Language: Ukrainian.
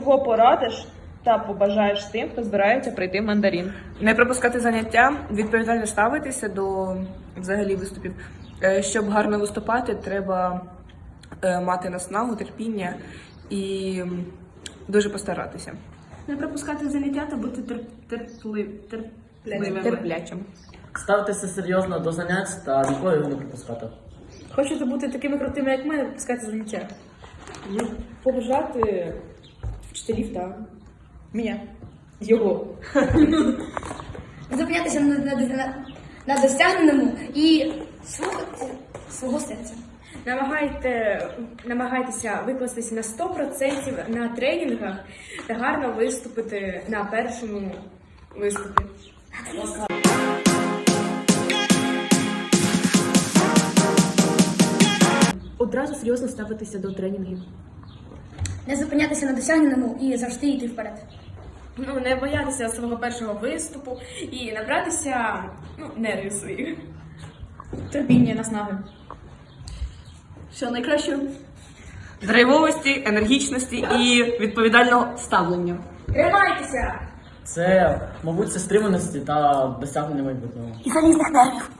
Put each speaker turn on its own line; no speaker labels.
порадиш та побажаєш тим, хто збирається прийти в мандарин?
Не пропускати заняття, відповідально ставитися до взагалі виступів. Е, Щоб гарно виступати, треба е, мати наснагу, терпіння і дуже постаратися.
Не пропускати заняття та бути тер... терплив... терпливими.
Терплячим.
Ставитися серйозно до занять та ніколи його не пропускати.
Хочете бути такими крутими, як ми, не пропускати заняття.
Побажати вчителів та мене. Його.
зупинятися на, на, на, на досягненому і слухати свого серця.
Намагайте, намагайтеся викластися на 100% на тренінгах та гарно виступити на першому виступі. Одразу серйозно ставитися до тренінгів.
Не зупинятися на досягненому і завжди йти вперед.
Ну, не боятися свого першого виступу і набратися ну, нервів своїх. Терпіння, наснаги.
Все найкраще.
Драйвовості, енергічності і відповідального ставлення.
Тримайтеся!
Це, мабуть, це стриманості та досягнення майбутнього.
І залізних нервів.